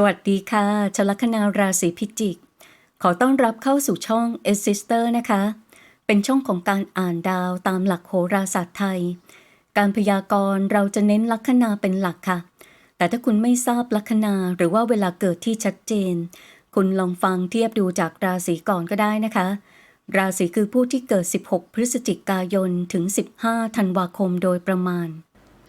สวัสดีค่ะ ชลคนาราศีพิจิก ขอต้อนรับเข้าสู่ช่อง e s s i s t e r นะคะ เป็นช่องของการอ่านดาวตามหลักโหราศาสตร์ไทย การพยากรณ์เราจะเน้นลัคนาเป็นหลักค่ะ แต่ถ้าคุณไม่ทราบลัคนาหรือว่าเวลาเกิดที่ชัดเจน คุณลองฟังเทียบดูจากราศีก่อนก็ได้นะคะ ราศีคือผู้ที่เกิด 16 พฤศจิกายนถึง 15 ธันวาคมโดยประมาณ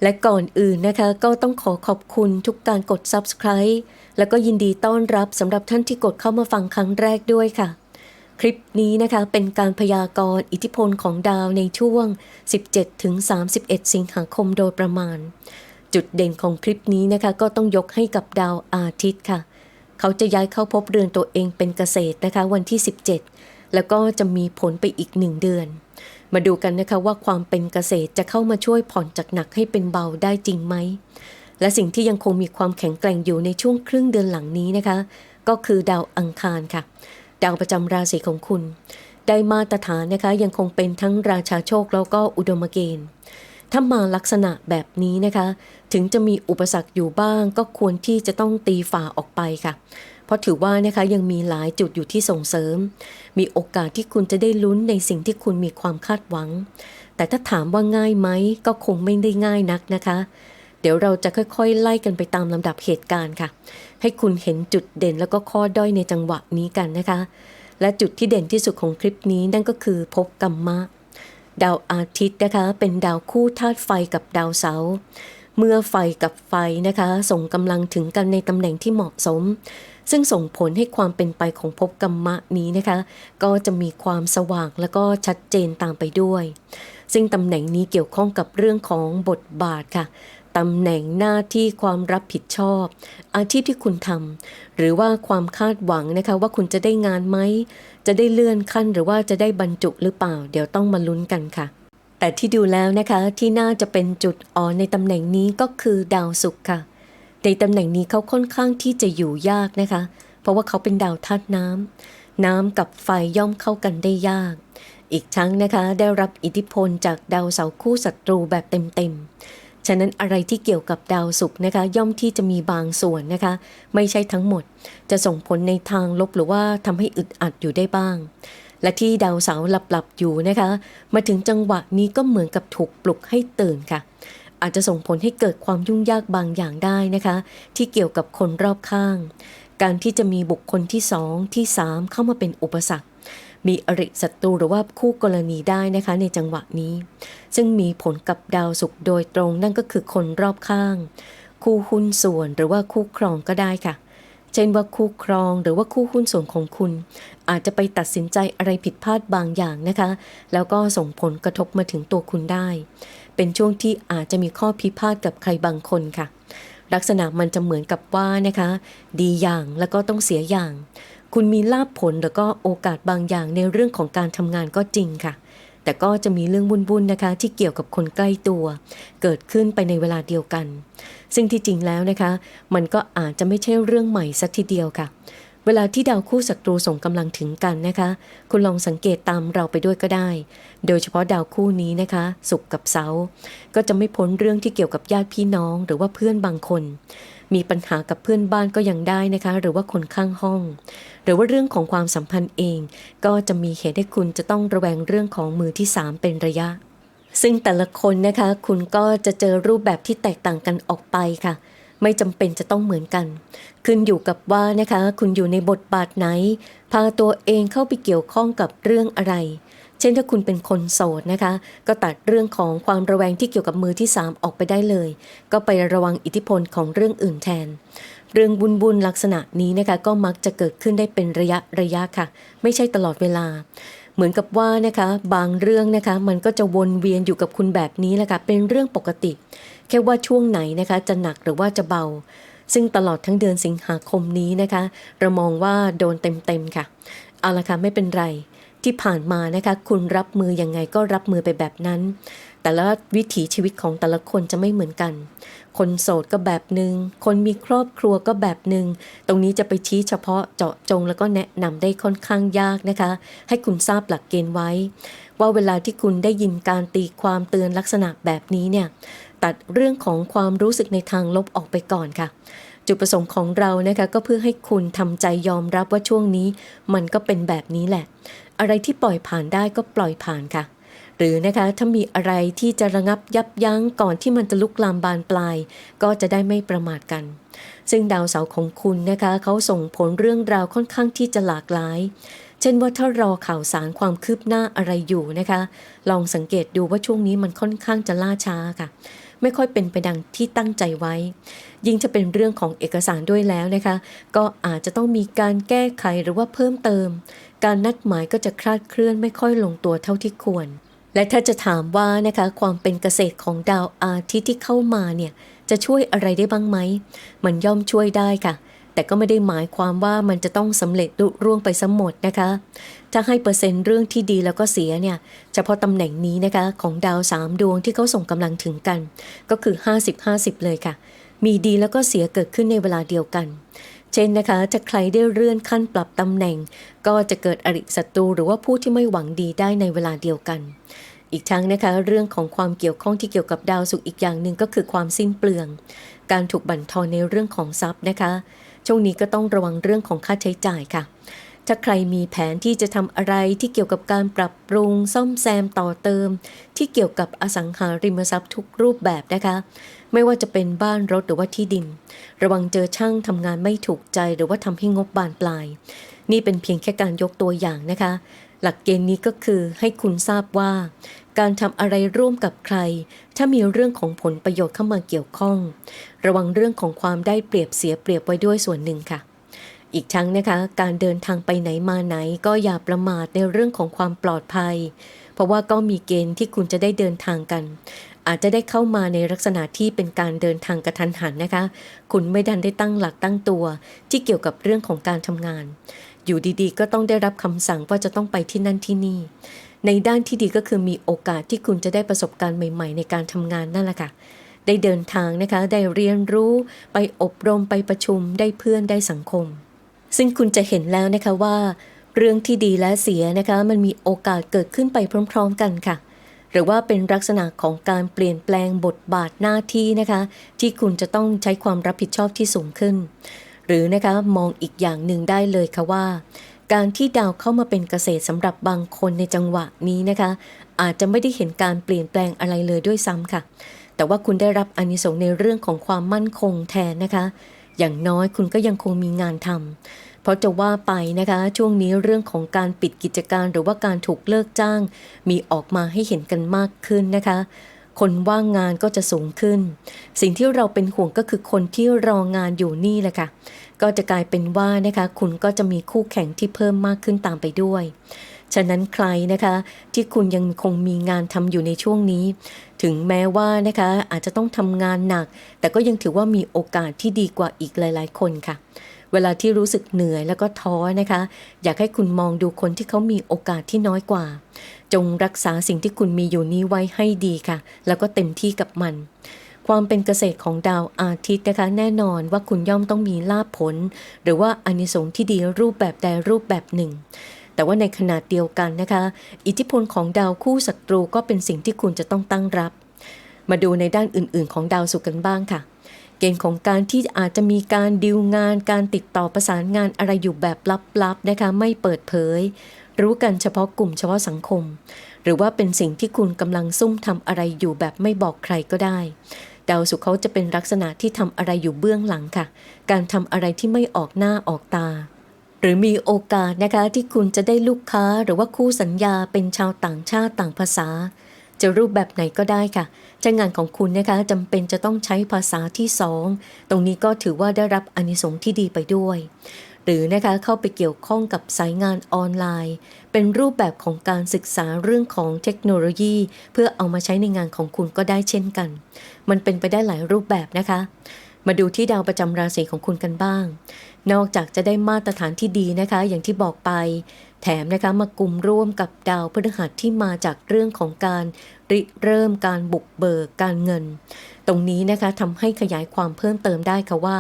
และก่อนอื่นนะคะก็ต้องขอขอบคุณทุกการกด subscribe แล้วก็ยินดีต้อนรับสำหรับท่านที่กดเข้ามาฟังครั้งแรกด้วยค่ะ คลิปนี้นะคะเป็นการพยากรณ์อิทธิพลของดาวในช่วง 17ถึง31 สิงหาคมโดยประมาณ จุดเด่นของคลิปนี้นะคะก็ต้องยกให้กับดาวอาทิตย์ค่ะ เขาจะย้ายเข้าพบเรือนตัวเองเป็นเกษตรนะคะวันที่ 17 แล้วก็จะมีผลไปอีกหนึ่งเดือน มาดูกันนะคะว่าความเป็นเกษตรจะเข้ามาช่วยผ่อนจากหนักให้เป็นเบาได้จริงไหม และสิ่งที่ยังคงมีความแข็งแกร่งอยู่ในช่วงครึ่งเดือนหลังนี้นะคะ ก็คือดาวอังคารค่ะ ดาวประจำราศีของคุณ ได้มาตรฐานนะคะยังคงเป็นทั้งราชาโชคแล้วก็อุดมเกณฑ์ถ้ามาลักษณะแบบนี้นะคะ ถึงจะมีอุปสรรคอยู่บ้างก็ควรที่จะต้องตีฝ่าออกไปค่ะ เพราะถือว่านะคะยังมีหลายจุดอยู่ที่ส่งเสริม มีโอกาสที่คุณจะได้ลุ้นในสิ่งที่คุณมีความคาดหวัง แต่ถ้าถามว่าง่ายไหมก็คงไม่ได้ง่ายนักนะคะ เดี๋ยวเราจะค่อยๆ ไล่กันไปตามลำดับเหตุการณ์ค่ะ ให้คุณเห็นจุดเด่นแล้วก็ข้อด้อยในจังหวะนี้กันนะคะ และจุดที่เด่นที่สุดของคลิปนี้นั่นก็คือภพกรรมะดาวอาทิตย์นะคะ เป็นดาวคู่ธาตุไฟกับดาวเสาร์เมื่อไฟกับไฟนะคะ ส่งกำลังถึงกันในตำแหน่งที่เหมาะสม ซึ่งส่งผลให้ความเป็นไปของภพกรรมะนี้นะคะ ก็จะมีความสว่างแล้วก็ชัดเจนตามไปด้วย ซึ่งตำแหน่งนี้เกี่ยวข้องกับเรื่องของบทบาทค่ะตำแหน่งหน้าที่ความรับผิดชอบ อาชีพที่คุณทำหรือว่าความคาดหวังนะคะ ว่าคุณจะได้งานไหม จะได้เลื่อนขั้นหรือว่าจะได้บรรจุหรือเปล่า เดี๋ยวต้องมาลุ้นกันค่ะ แต่ที่ดูแล้วนะคะที่น่าจะเป็นจุดอ่อนในตำแหน่งนี้ก็คือดาวศุกร์ค่ะ ในตำแหน่งนี้เขาค่อนข้างที่จะอยู่ยากนะคะ เพราะว่าเขาเป็นดาวธาตุน้ำน้ำกับไฟย่อมเข้ากันได้ยาก อีกทั้งนะคะได้รับอิทธิพลจากดาวเสาคู่ศัตรูแบบเต็มๆ ฉะนั้นอะไรที่เกี่ยวกับดาวศุกร์นะคะ ย่อมที่จะมีบางส่วนนะคะ ไม่ใช่ทั้งหมด จะส่งผลในทางลบหรือว่าทำให้อึดอัดอยู่ได้บ้าง และที่ดาวเสาหลับๆอยู่นะคะ มาถึงจังหวะนี้ก็เหมือนกับถูกปลุกให้ตื่นค่ะ อาจจะส่งผลให้เกิดความยุ่งยากบางอย่างได้นะคะ ที่เกี่ยวกับคนรอบข้าง การที่จะมีบุคคลที่สองที่สามเข้ามาเป็นอุปสรรค มีอริศัตรูหรือว่าคู่กรณีได้นะคะในจังหวะนี้ ซึ่งมีผลกับดาวศุกร์โดยตรงนั่นก็คือคนรอบข้าง คู่หุ้นส่วนหรือว่าคู่ครองก็ได้ค่ะเช่นว่าคู่ครองหรือว่าคู่หุ้นส่วนของคุณ อาจจะไปตัดสินใจอะไรผิดพลาดบางอย่างนะคะ แล้วก็ส่งผลกระทบมาถึงตัวคุณได้ เป็นช่วงที่อาจจะมีข้อพิพาทกับใครบางคนค่ะ ลักษณะมันจะเหมือนกับว่านะคะ ดีอย่างแล้วก็ต้องเสียอย่าง คุณมีลาภผลแล้วก็โอกาสบางอย่างในเรื่องของการทำงานก็จริงค่ะ แต่ก็จะมีเรื่องวุ่นๆนะคะ ที่เกี่ยวกับคนใกล้ตัว เกิดขึ้นไปในเวลาเดียวกัน ซึ่งที่จริงแล้วนะคะ มันก็อาจจะไม่ใช่เรื่องใหม่สักทีเดียวค่ะ เวลาที่ดาวคู่ศัตรูส่งกำลังถึงกันนะคะ คุณลองสังเกตตามเราไปด้วยก็ได้ โดยเฉพาะดาวคู่นี้นะคะศุกกับเสาก็จะไม่พ้นเรื่องที่เกี่ยวกับญาติพี่น้องหรือว่าเพื่อนบางคน มีปัญหากับเพื่อนบ้านก็ยังได้นะคะ หรือว่าคนข้างห้อง หรือว่าเรื่องของความสัมพันธ์เอง ก็จะมีเหตุให้คุณจะต้องระแวงเรื่องของมือที่ 3 เป็นระยะซึ่งแต่ละคนนะคะ คุณก็จะเจอรูปแบบที่แตกต่างกันออกไปค่ะ ไม่จำเป็นจะต้องเหมือนกัน ขึ้นอยู่กับว่านะคะ คุณอยู่ในบทบาทไหน พาตัวเองเข้าไปเกี่ยวข้องกับเรื่องอะไร เช่นถ้าคุณเป็นคนโสดนะคะ ก็ตัดเรื่องของความระแวงที่เกี่ยวกับมือที่ 3 ออกไปได้เลย ก็ไประวังอิทธิพลของเรื่องอื่นแทน เรื่องบุญบุญลักษณะนี้นะคะ ก็มักจะเกิดขึ้นได้เป็นระยะระยะค่ะ ไม่ใช่ตลอดเวลาเหมือนกับว่านะคะบางเรื่องนะคะมันก็จะวนเวียนอยู่กับคุณแบบนี้แหละค่ะเป็นเรื่องปกติ แค่ว่าช่วงไหนนะคะจะหนักหรือว่าจะเบา ซึ่งตลอดทั้งเดือนสิงหาคมนี้นะคะ เรามองว่าโดนเต็มๆค่ะ เอาละค่ะไม่เป็นไรที่ผ่านมานะคะ คุณรับมือยังไงก็รับมือไปแบบนั้น แต่ละวิถีชีวิตของแต่ละคนจะไม่เหมือนกัน คนโสดก็แบบหนึง่งคนมีครอบครัวก็แบบหนึง่งตรงนี้จะไปชี้เฉพาะเจาะจงแล้วก็แนะนำได้ค่อนข้างยากนะคะ ให้คุณทราบหลักเกณฑ์ไว้ ว่าเวลาที่คุณได้ยินการตีความเตือนลักษณะแบบนี้เนี่ย ตัดเรื่องของความรู้สึกในทางลบออกไปก่อนค่ะ จุดประสงค์ของเรานะคะก็เพื่อให้คุณทำใจยอมรับว่าช่วงนี้ มันก็เป็นแบบนี้แหละ อะไรที่ปล่อยผ่านได้ก็ปล่อยผ่านค่ะ หรือนะคะถ้ามีอะไรที่จะระงับยับยั้งก่อนที่มันจะลุกลามบานปลาย ก็จะได้ไม่ประมาทกันซึ่งดาวเสาร์ของคุณนะคะเขาส่งผลเรื่องราวค่อนข้างที่จะหลากหลาย เช่นว่าถ้ารอข่าวสารความคืบหน้าอะไรอยู่นะคะ ลองสังเกตดูว่าช่วงนี้มันค่อนข้างจะล่าช้าค่ะ ไม่ค่อยเป็นไปดังที่ตั้งใจไว้ ยิ่งจะเป็นเรื่องของเอกสารด้วยแล้วนะคะ ก็อาจจะต้องมีการแก้ไขหรือว่าเพิ่มเติม การนัดหมายก็จะคลาดเคลื่อนไม่ค่อยลงตัวเท่าที่ควร และถ้าจะถามว่านะคะความเป็นเกษตรของดาวอาทิตย์ที่เข้ามาเนี่ยจะช่วยอะไรได้บ้างไหม มันย่อมช่วยได้ค่ะ แต่ก็ไม่ได้หมายความว่ามันจะต้องสำเร็จลุร่วงไปสมหมดนะคะ ถ้าให้เปอร์เซ็นต์เรื่องที่ดีแล้วก็เสียเนี่ยเฉพาะตำแหน่งนี้นะคะของดาวสามดวงที่เขาส่งกำลังถึงกัน ก็คือ 50-50 เลยค่ะ มีดีแล้วก็เสียเกิดขึ้นในเวลาเดียวกัน เช่นนะคะจะใครได้เลื่อนขั้นปรับตำแหน่ง ก็จะเกิดอริศัตรูหรือว่าผู้ที่ไม่หวังดีได้ในเวลาเดียวกันอีกทั้งนะคะเรื่องของความเกี่ยวข้องที่เกี่ยวกับดาวศุกร์อีกอย่างหนึ่งก็คือความสิ้นเปลือง การถูกบั่นทอนในเรื่องของทรัพย์นะคะ ช่วงนี้ก็ต้องระวังเรื่องของค่าใช้จ่ายค่ะ ถ้าใครมีแผนที่จะทำอะไรที่เกี่ยวกับการปรับปรุงซ่อมแซมต่อเติม ที่เกี่ยวกับอสังหาริมทรัพย์ทุกรูปแบบนะคะ ไม่ว่าจะเป็นบ้านรถหรือว่าที่ดิน ระวังเจอช่างทำงานไม่ถูกใจหรือว่าทำให้งบบานปลาย นี่เป็นเพียงแค่การยกตัวอย่างนะคะหลักเกณฑ์นี้ก็คือให้คุณทราบว่า การทำอะไรร่วมกับใคร ถ้ามีเรื่องของผลประโยชน์เข้ามาเกี่ยวข้อง ระวังเรื่องของความได้เปรียบเสียเปรียบไว้ด้วยส่วนหนึ่งค่ะอีกทั้งนะคะ การเดินทางไปไหนมาไหนก็อย่าประมาทในเรื่องของความปลอดภัย เพราะว่าก็มีเกณฑ์ที่คุณจะได้เดินทางกัน อาจจะได้เข้ามาในลักษณะที่เป็นการเดินทางกระทันหันนะคะ คุณไม่ดันได้ตั้งหลักตั้งตัว ที่เกี่ยวกับเรื่องของการทำงาน อยู่ดีๆ ก็ต้องได้รับคำสั่งว่าจะต้องไปที่นั่นที่นี่ ในด้านที่ดีก็คือมีโอกาสที่คุณจะได้ประสบการณ์ใหม่ ๆ ในการทำงานนั่นแหละค่ะได้เดินทางนะคะได้เรียนรู้ไปอบรมไปประชุมได้เพื่อนได้สังคม ซึ่งคุณจะเห็นแล้วนะคะว่า เรื่องที่ดีและเสียนะคะมันมีโอกาสเกิดขึ้นไปพร้อม ๆ กันค่ะหรือว่าเป็นลักษณะของการเปลี่ยนแปลงบทบาทหน้าที่นะคะ ที่คุณจะต้องใช้ความรับผิดชอบที่สูงขึ้น หรือนะคะมองอีกอย่างหนึ่งได้เลยค่ะว่า การที่ดาวเข้ามาเป็นเกษตรสำหรับบางคนในจังหวะนี้นะคะ อาจจะไม่ได้เห็นการเปลี่ยนแปลงอะไรเลยด้วยซ้ำค่ะ แต่ว่าคุณได้รับอานิสงส์ในเรื่องของความมั่นคงแทนนะคะ อย่างน้อยคุณก็ยังคงมีงานทำเพราะจะว่าไปนะคะ ช่วงนี้เรื่องของการปิดกิจการหรือว่าการถูกเลิกจ้าง มีออกมาให้เห็นกันมากขึ้นนะคะ คนว่างงานก็จะสูงขึ้น สิ่งที่เราเป็นห่วงก็คือคนที่รองานอยู่นี่แหละค่ะ ก็จะกลายเป็นว่านะคะ คุณก็จะมีคู่แข่งที่เพิ่มมากขึ้นตามไปด้วย ฉะนั้นใครนะคะที่คุณยังคงมีงานทำอยู่ในช่วงนี้ ถึงแม้ว่านะคะอาจจะต้องทำงานหนัก แต่ก็ยังถือว่ามีโอกาสที่ดีกว่าอีกหลาย ๆ คนค่ะเวลาที่รู้สึกเหนื่อยแล้วก็ท้อนะคะ อยากให้คุณมองดูคนที่เขามีโอกาสที่น้อยกว่า จงรักษาสิ่งที่คุณมีอยู่นี้ไว้ให้ดีค่ะ แล้วก็เต็มที่กับมัน ความเป็นเกษตรของดาวอาทิตย์นะคะแน่นอนว่าคุณย่อมต้องมีลาภผล หรือว่าอานิสงส์ที่ดีรูปแบบใดรูปแบบหนึ่ง แต่ว่าในขณะเดียวกันนะคะ อิทธิพลของดาวคู่ศัตรูก็เป็นสิ่งที่คุณจะต้องตั้งรับ มาดูในด้านอื่น ๆ ของดาวศุกร์กันบ้างค่ะเกณฑ์ของการที่อาจจะมีการดิวงาน การติดต่อประสานงานอะไรอยู่แบบลับๆนะคะไม่เปิดเผย รู้กันเฉพาะกลุ่มเฉพาะสังคม หรือว่าเป็นสิ่งที่คุณกำลังซุ่มทำอะไรอยู่แบบไม่บอกใครก็ได้ ดาวศุกร์เขาจะเป็นลักษณะที่ทำอะไรอยู่เบื้องหลังค่ะ การทำอะไรที่ไม่ออกหน้าออกตา หรือมีโอกาสนะคะที่คุณจะได้ลูกค้าหรือว่าคู่สัญญาเป็นชาวต่างชาติต่างภาษา จะรูปแบบไหนก็ได้ค่ะจ้างานของคุณนะคะจำเป็นจะต้องใช้ภาษาที่สองตรงนี้ก็ถือว่าได้รับอนิสงส์ที่ดีไปด้วย รือนะคะเข้าไปเกี่ยวข้องกับสายงานออนไลน์ เป็นรูปแบบของการศึกษาเรื่องของเทคโนโลยี เพื่อเอามาใช้ในงานของคุณก็ได้เช่นกัน มันเป็นไปได้หลายรูปแบบนะคะ มาดูที่ดาวประจำราศีของคุณกันบ้าง นอกจากจะได้มาตรฐานที่ดีนะคะ อย่างที่บอกไป แถมนะคะมากลุ่มร่วมกับดาวพฤหัสที่มาจากเรื่องของการริเริ่มการบุกเบิกการเงิน ตรงนี้นะคะทำให้ขยายความเพิ่มเติมได้ค่ะว่า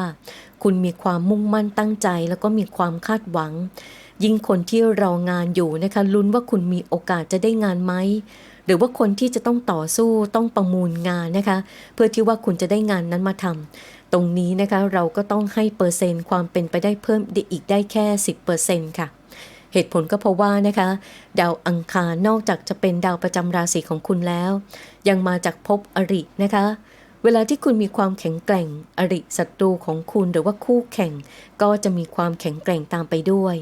คุณมีความมุ่งมั่นตั้งใจ แล้วก็มีความคาดหวัง ยิ่งคนที่รองานอยู่นะคะลุ้นว่าคุณมีโอกาสจะได้งานไหมหรือว่าคนที่จะต้องต่อสู้ต้องประมูลงานนะคะ เพื่อที่ว่าคุณจะได้งานนั้นมาทำตรงนี้นะคะเราก็ต้องให้เปอร์เซ็นต์ความเป็นไปได้เพิ่มอีกได้แค่ 10%ค่ะเหตุผลก็เพราะว่านะคะ ดาวอังคารนอกจากจะเป็นดาวประจำราศีของคุณแล้ว ยังมาจากภพอรินะคะ เวลาที่คุณมีความแข็งแกร่ง อริศัตรูของคุณหรือว่าคู่แข่ง ก็จะมีความแข็งแกร่งตามไปด้วย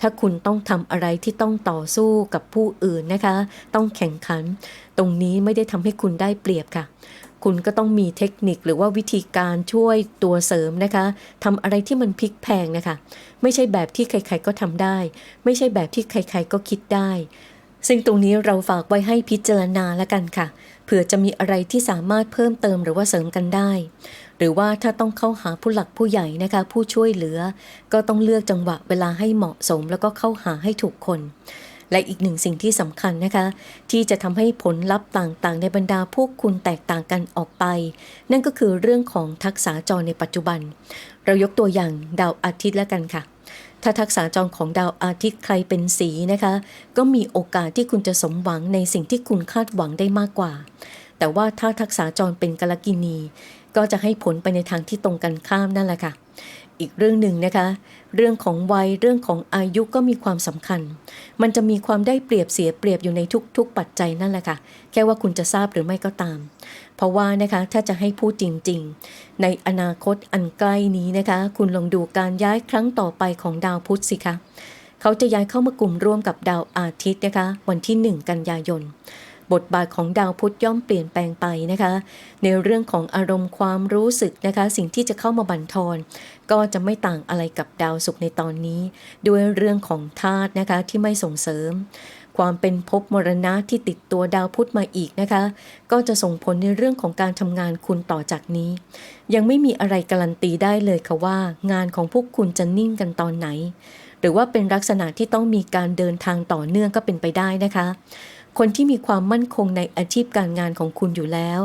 ถ้าคุณต้องทำอะไรที่ต้องต่อสู้กับผู้อื่นนะคะ ต้องแข่งขัน ตรงนี้ไม่ได้ทำให้คุณได้เปรียบค่ะ คุณก็ต้องมีเทคนิคหรือว่าวิธีการช่วยตัวเสริมนะคะทำอะไรที่มันพลิกแพงนะคะ ไม่ใช่แบบที่ใครๆก็ทำได้ ไม่ใช่แบบที่ใครๆก็คิดได้ ซึ่งตรงนี้เราฝากไว้ให้พิจารณาแล้วกันค่ะ เผื่อจะมีอะไรที่สามารถเพิ่มเติมหรือว่าเสริมกันได้ หรือว่าถ้าต้องเข้าหาผู้หลักผู้ใหญ่นะคะ ผู้ช่วยเหลือ ก็ต้องเลือกจังหวะเวลาให้เหมาะสม แล้วก็เข้าหาให้ถูกคน และอีกหนึ่งสิ่งที่สำคัญนะคะ ที่จะทำให้ผลลัพธ์ต่างๆ ในบรรดาพวกคุณแตกต่างกันออกไป นั่นก็คือเรื่องของทักษะจรในปัจจุบัน เรายกตัวอย่างดาวอาทิตย์แล้วกันค่ะ ถ้าทักษะจรของดาวอาทิตย์ใครเป็นสีนะคะ ก็มีโอกาสที่คุณจะสมหวังในสิ่งที่คุณคาดหวังได้มากกว่า แต่ว่าถ้าทักษะจรเป็นกาลกินี ก็จะให้ผลไปในทางที่ตรงกันข้ามนั่นแหละค่ะอีกเรื่องหนึ่งนะคะ เรื่องของวัยเรื่องของอายุก็มีความสำคัญ มันจะมีความได้เปรียบเสียเปรียบอยู่ในทุกๆปัจจัยนั่นแหละค่ะ แค่ว่าคุณจะทราบหรือไม่ก็ตาม เพราะว่านะคะถ้าจะให้พูดจริง ๆ ในอนาคตอันใกล้นี้นะคะ คุณลองดูการย้ายครั้งต่อไปของดาวพุธสิคะเขาจะย้ายเข้ามากลุ่มร่วมกับดาวอาทิตย์นะคะ วันที่ 1 กันยายนบทบาทของดาวพุธย่อมเปลี่ยนแปลงไปนะคะ ในเรื่องของอารมณ์ความรู้สึกนะคะ สิ่งที่จะเข้ามาบั่นทอน ก็จะไม่ต่างอะไรกับดาวศุกร์ในตอนนี้ ด้วยเรื่องของธาตุนะคะที่ไม่ส่งเสริม ความเป็นภพมรณะที่ติดตัวดาวพุธมาอีกนะคะ ก็จะส่งผลในเรื่องของการทำงานคุณต่อจากนี้ ยังไม่มีอะไรการันตีได้เลยค่ะว่า งานของพวกคุณจะนิ่งกันตอนไหน หรือว่าเป็นลักษณะที่ต้องมีการเดินทางต่อเนื่องก็เป็นไปได้นะคะ คนที่มีความมั่นคงในอาชีพการงานของคุณอยู่แล้ว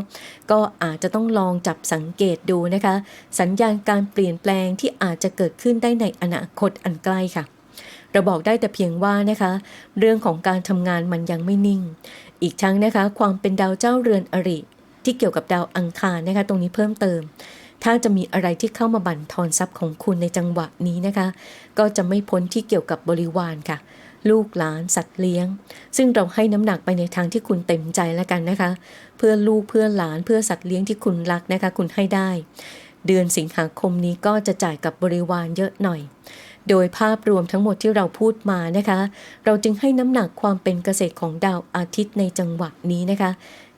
ก็อาจจะต้องลองจับสังเกตดูนะคะ สัญญาณการเปลี่ยนแปลงที่อาจจะเกิดขึ้นได้ในอนาคตอันใกล้ค่ะ เราบอกได้แต่เพียงว่านะคะ เรื่องของการทำงานมันยังไม่นิ่ง อีกทั้งนะคะ ความเป็นดาวเจ้าเรือนอริ ที่เกี่ยวกับดาวอังคารนะคะ ตรงนี้เพิ่มเติม ถ้าจะมีอะไรที่เข้ามาบั่นทอนทรัพย์ของคุณในจังหวะนี้นะคะ ก็จะไม่พ้นที่เกี่ยวกับบริวารค่ะลูกหลานสัตว์เลี้ยง ซึ่งเราให้น้ำหนักไปในทางที่คุณเต็มใจแล้วกันนะคะ เพื่อลูกเพื่อหลานเพื่อสัตว์เลี้ยงที่คุณรักนะคะ คุณให้ได้ เดือนสิงหาคมนี้ก็จะจ่ายกับบริวารเยอะหน่อย โดยภาพรวมทั้งหมดที่เราพูดมานะคะ เราจึงให้น้ำหนักความเป็นเกษตรของดาวอาทิตย์ในจังหวะนี้นะคะ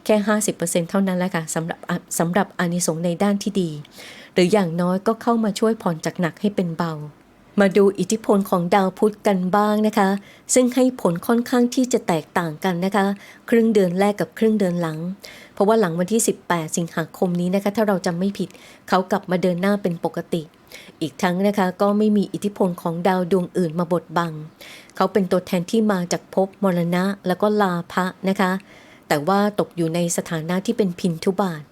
แค่ 50%เท่านั้นแหละค่ะสำหรับสำหรับอานิสงส์ในด้านที่ดี หรืออย่างน้อยก็เข้ามาช่วยผ่อนจากหนักให้เป็นเบามาดูอิทธิพลของดาวพุธกันบ้างนะคะ ซึ่งให้ผลค่อนข้างที่จะแตกต่างกันนะคะ ครึ่งเดือนแรกกับครึ่งเดือนหลัง เพราะว่าหลังวันที่ 18 สิงหาคมนี้นะคะ ถ้าเราจำไม่ผิด เขากลับมาเดินหน้าเป็นปกติ อีกทั้งนะคะก็ไม่มีอิทธิพลของดาวดวงอื่นมาบดบัง เขาเป็นตัวแทนที่มาจากภพมรณะแล้วก็ลาภะนะคะ แต่ว่าตกอยู่ในสถานะที่เป็นพินทุบาท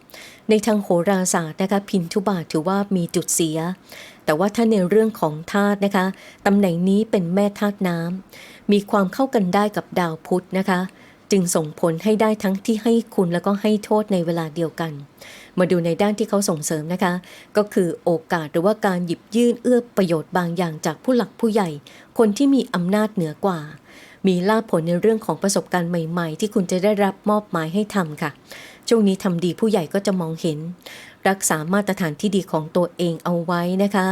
ในทางโหราศาสตร์นะคะพินทุบาทถือว่ามีจุดเสีย แต่ว่าถ้าในเรื่องของธาตุนะคะตำแหน่งนี้เป็นแม่ธาตุน้ำมีความเข้ากันได้กับดาวพุธนะคะ จึงส่งผลให้ได้ทั้งที่ให้คุณแล้วก็ให้โทษในเวลาเดียวกัน มาดูในด้านที่เขาส่งเสริมนะคะ ก็คือโอกาสหรือว่าการหยิบยื่นเอื้อประโยชน์บางอย่างจากผู้หลักผู้ใหญ่ คนที่มีอำนาจเหนือกว่า มีลาภผลในเรื่องของประสบการณ์ใหม่ ๆ ที่คุณจะได้รับมอบหมายให้ทำค่ะ ช่วงนี้ทำดีผู้ใหญ่ก็จะมองเห็น รักษามาตรฐานที่ดีของตัวเองเอาไว้นะคะ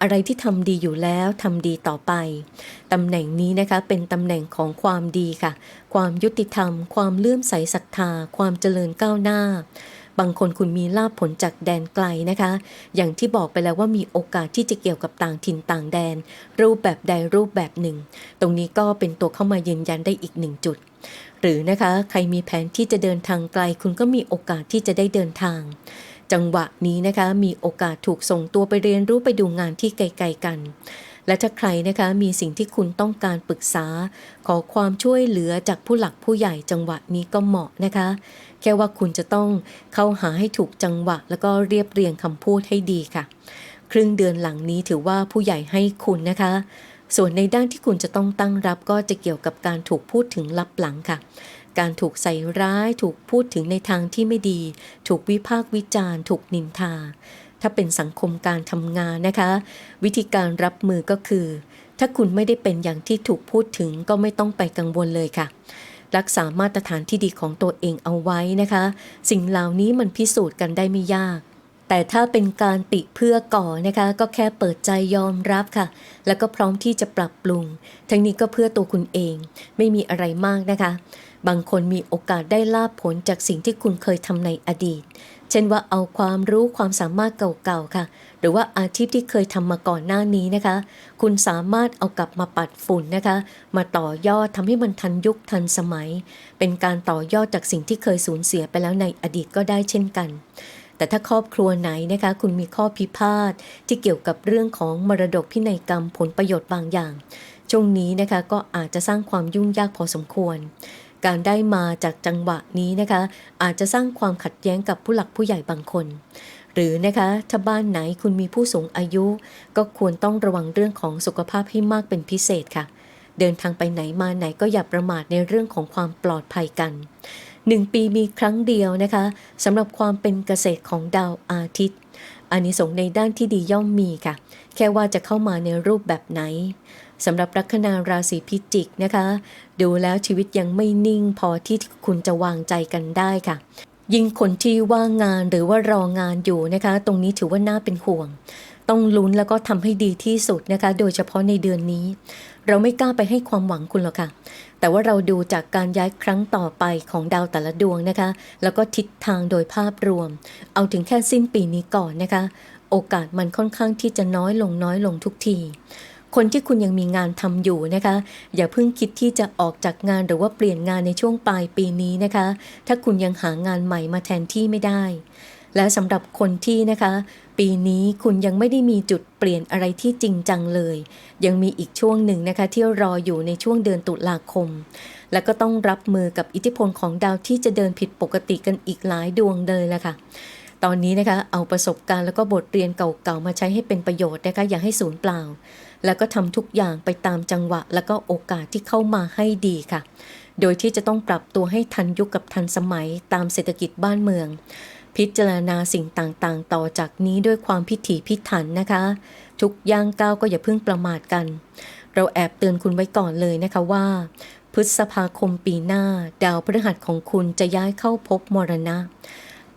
อะไรที่ทำดีอยู่แล้วทำดีต่อไปตำแหน่งนี้นะคะเป็นตำแหน่งของความดีค่ะ ความยุติธรรม ความเลื่อมใสศรัทธา ความเจริญก้าวหน้าบางคนคุณมีลาภผลจากแดนไกลนะคะ อย่างที่บอกไปแล้วว่ามีโอกาสที่จะเกี่ยวกับต่างถิ่นต่างแดน รูปแบบใดรูปแบบหนึ่ง ตรงนี้ก็เป็นตัวเข้ามายืนยันได้อีกหนึ่งจุด หรือนะคะใครมีแผนที่จะเดินทางไกล คุณก็มีโอกาสที่จะได้เดินทาง จังหวะนี้นะคะมีโอกาสถูกส่งตัวไปเรียนรู้ไปดูงานที่ไกลๆกัน และถ้าใครนะคะมีสิ่งที่คุณต้องการปรึกษา ขอความช่วยเหลือจากผู้หลักผู้ใหญ่จังหวะนี้ก็เหมาะนะคะ แค่ว่าคุณจะต้องเข้าหาให้ถูกจังหวะ แล้วก็เรียบเรียงคำพูดให้ดีค่ะ ครึ่งเดือนหลังนี้ถือว่าผู้ใหญ่ให้คุณนะคะ ส่วนในด้านที่คุณจะต้องตั้งรับก็จะเกี่ยวกับการถูกพูดถึงลับหลังค่ะ การถูกใส่ร้าย ถูกพูดถึงในทางที่ไม่ดี ถูกวิพากษ์วิจารณ์ ถูกนินทา ถ้าเป็นสังคมการทำงานนะคะ วิธีการรับมือก็คือ ถ้าคุณไม่ได้เป็นอย่างที่ถูกพูดถึงก็ไม่ต้องไปกังวลเลยค่ะรักษามาตรฐานที่ดีของตัวเองเอาไว้นะคะ สิ่งเหล่านี้มันพิสูจน์กันได้ไม่ยาก แต่ถ้าเป็นการติเพื่อก่อนะคะ ก็แค่เปิดใจยอมรับค่ะ แล้วก็พร้อมที่จะปรับปรุง ทั้งนี้ก็เพื่อตัวคุณเอง ไม่มีอะไรมากนะคะ บางคนมีโอกาสได้ลาบผลจากสิ่งที่คุณเคยทำในอดีต เช่นว่าเอาความรู้ความสามารถเก่าๆค่ะ หรือว่าอาชีพที่เคยทำมาก่อนหน้านี้นะคะ คุณสามารถเอากลับมาปัดฝุ่นนะคะ มาต่อยอดทำให้มันทันยุคทันสมัย เป็นการต่อยอดจากสิ่งที่เคยสูญเสียไปแล้วในอดีตก็ได้เช่นกัน แต่ถ้าครอบครัวไหนนะคะ คุณมีข้อพิพาทที่เกี่ยวกับเรื่องของมรดกพินัยกรรมผลประโยชน์บางอย่าง ช่วงนี้นะคะก็อาจจะสร้างความยุ่งยากพอสมควร การได้มาจากจังหวะนี้นะคะ อาจจะสร้างความขัดแย้งกับผู้หลักผู้ใหญ่บางคน หรือนะคะถ้าบ้านไหนคุณมีผู้สูงอายุ ก็ควรต้องระวังเรื่องของสุขภาพให้มากเป็นพิเศษค่ะ เดินทางไปไหนมาไหนก็อย่าประมาทในเรื่องของความปลอดภัยกัน หนึ่งปีมีครั้งเดียวนะคะสำหรับความเป็นเกษตรของดาวอาทิตย์อานิสงส์ในด้านที่ดีย่อมมีค่ะ แค่ว่าจะเข้ามาในรูปแบบไหนสำหรับลัคนาราศีพิจิกนะคะ ดูแล้วชีวิตยังไม่นิ่งพอที่คุณจะวางใจกันได้ค่ะ ยิ่งคนที่ว่างงานหรือว่ารองานอยู่นะคะ ตรงนี้ถือว่าน่าเป็นห่วง ต้องลุ้นแล้วก็ทำให้ดีที่สุดนะคะ โดยเฉพาะในเดือนนี้ เราไม่กล้าไปให้ความหวังคุณหรอกค่ะ แต่ว่าเราดูจากการย้ายครั้งต่อไปของดาวแต่ละดวงนะคะ แล้วก็ทิศทางโดยภาพรวม เอาถึงแค่สิ้นปีนี้ก่อนนะคะ โอกาสมันค่อนข้างที่จะน้อยลงน้อยลงทุกที คนที่คุณยังมีงานทำอยู่นะคะ อย่าเพิ่งคิดที่จะออกจากงานหรือว่าเปลี่ยนงานในช่วงปลายปีนี้นะคะ ถ้าคุณยังหางานใหม่มาแทนที่ไม่ได้และสำหรับคนที่นะคะ ปีนี้คุณยังไม่ได้มีจุดเปลี่ยนอะไรที่จริงจังเลย ยังมีอีกช่วงหนึ่งนะคะที่รออยู่ในช่วงเดือนตุลาคม และก็ต้องรับมือกับอิทธิพลของดาวที่จะเดินผิดปกติกันอีกหลายดวงเลยละค่ะตอนนี้นะคะเอาประสบการณ์แล้วก็บทเรียนเก่าๆมาใช้ให้เป็นประโยชน์นะคะอย่าให้สูญเปล่า แล้วก็ทำทุกอย่างไปตามจังหวะ แล้วก็โอกาสที่เข้ามาให้ดีค่ะ โดยที่จะต้องปรับตัวให้ทันยุคกับทันสมัยตามเศรษฐกิจบ้านเมือง พิจารณาสิ่งต่างๆ ต่อจากนี้ด้วยความพิถีพิถันนะคะ ทุกย่างก้าวก็อย่าเพิ่งประมาทกัน เราแอบเตือนคุณไว้ก่อนเลยนะคะว่า พฤษภาคมปีหน้า ดาวพฤหัสของคุณจะย้ายเข้าภพมรณะ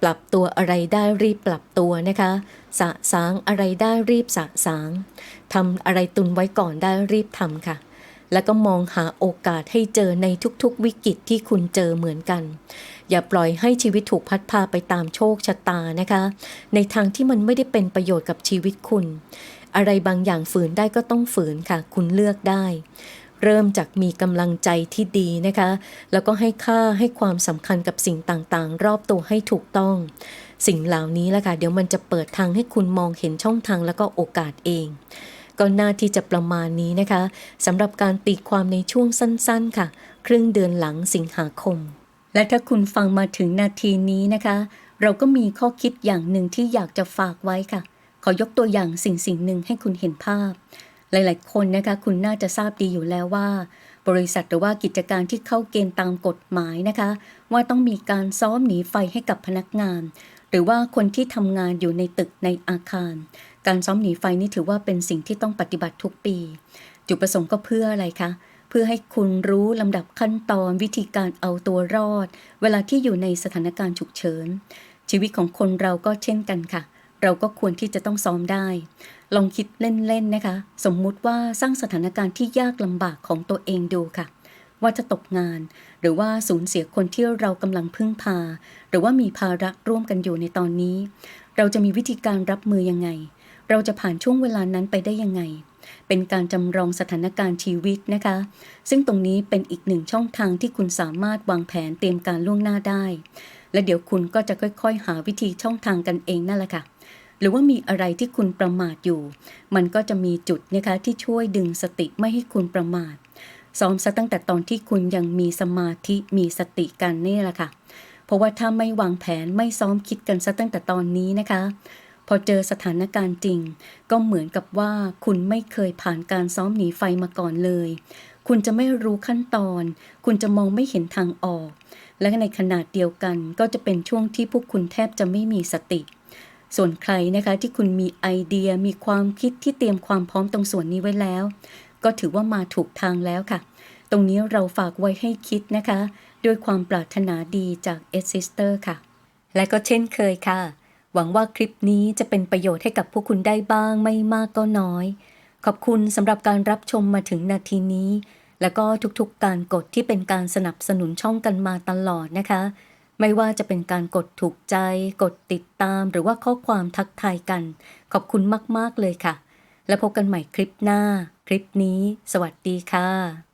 ปรับตัวอะไรได้รีบปรับตัวนะคะ สะสางอะไรได้รีบสะสางทำอะไรตุนไว้ก่อนได้รีบทำค่ะ แล้วก็มองหาโอกาสให้เจอในทุกๆวิกฤตที่คุณเจอเหมือนกัน อย่าปล่อยให้ชีวิตถูกพัดพาไปตามโชคชะตานะคะ ในทางที่มันไม่ได้เป็นประโยชน์กับชีวิตคุณ อะไรบางอย่างฝืนได้ก็ต้องฝืนค่ะ คุณเลือกได้ เริ่มจากมีกำลังใจที่ดีนะคะ แล้วก็ให้ค่าให้ความสำคัญกับสิ่งต่างๆ รอบตัวให้ถูกต้อง สิ่งเหล่านี้แหละค่ะเดี๋ยวมันจะเปิดทางให้คุณมองเห็นช่องทางแล้วก็โอกาสเอง ก็น่าที่จะประมาณนี้นะคะสำหรับการตีความในช่วงสั้นๆค่ะ ครึ่งเดือนหลังสิงหาคม และถ้าคุณฟังมาถึงนาทีนี้นะคะ เราก็มีข้อคิดอย่างหนึ่งที่อยากจะฝากไว้ค่ะ ขอยกตัวอย่างสิ่งสิ่งหนึ่งให้คุณเห็นภาพ หลายๆ คนนะคะ คุณน่าจะทราบดีอยู่แล้วว่า บริษัทหรือว่ากิจการที่เข้าเกณฑ์ตามกฎหมายนะคะ ว่าต้องมีการซ้อมหนีไฟให้กับพนักงาน รือว่าคนที่ทำงานอยู่ในตึกในอาคาร การซ้อมหนีไฟนี่ถือว่าเป็นสิ่งที่ต้องปฏิบัติทุกปี จุดประสงค์ก็เพื่ออะไรคะ เพื่อให้คุณรู้ลำดับขั้นตอนวิธีการเอาตัวรอด เวลาที่อยู่ในสถานการณ์ฉุกเฉิน ชีวิตของคนเราก็เช่นกันค่ะ เราก็ควรที่จะต้องซ้อมได้ ลองคิดเล่นๆนะคะ สมมุติว่าสร้างสถานการณ์ที่ยากลำบากของตัวเองดูค่ะ ว่าจะตกงาน หรือว่าสูญเสียคนที่เรากำลังพึ่งพา หรือว่ามีภาระร่วมกันอยู่ในตอนนี้ เราจะมีวิธีการรับมือยังไง เราจะผ่านช่วงเวลานั้นไปได้ยังไง เป็นการจำลองสถานการณ์ชีวิตนะคะ ซึ่งตรงนี้เป็นอีกหนึ่งช่องทางที่คุณสามารถวางแผนเตรียมการล่วงหน้าได้ และเดี๋ยวคุณก็จะค่อย ๆ หาวิธีช่องทางกันเองนั่นแหละค่ะหรือว่ามีอะไรที่คุณประมาทอยู่ มันก็จะมีจุดนะคะที่ช่วยดึงสติไม่ให้คุณประมาท ซ้อมซะตั้งแต่ตอนที่คุณยังมีสมาธิมีสติกันนี่แหละค่ะ เพราะว่าถ้าไม่วางแผนไม่ซ้อมคิดกันซะตั้งแต่ตอนนี้นะคะ พอเจอสถานการณ์จริง ก็เหมือนกับว่าคุณไม่เคยผ่านการซ้อมหนีไฟมาก่อนเลย คุณจะไม่รู้ขั้นตอน คุณจะมองไม่เห็นทางออก และในขณะเดียวกันก็จะเป็นช่วงที่พวกคุณแทบจะไม่มีสติส่วนใครนะคะที่คุณมีไอเดียมีความคิดที่เตรียมความพร้อมตรงส่วนนี้ไว้แล้ว ก็ถือว่ามาถูกทางแล้วค่ะ ตรงนี้เราฝากไว้ให้คิดนะคะ ด้วยความปรารถนาดีจาก e s s i s t e r ค่ะ และก็เช่นเคยค่ะ หวังว่าคลิปนี้จะเป็นประโยชน์ให้กับพวกคุณได้บ้างไม่มากก็น้อย ขอบคุณสำหรับการรับชมมาถึงนาทีนี้ แล้วก็ทุกๆการกดที่เป็นการสนับสนุนช่องกันมาตลอดนะคะไม่ว่าจะเป็นการกดถูกใจ กดติดตาม หรือว่าข้อความทักทายกัน ขอบคุณมาก ๆ เลยค่ะ แล้วพบกันใหม่คลิปหน้า คลิปนี้ สวัสดีค่ะ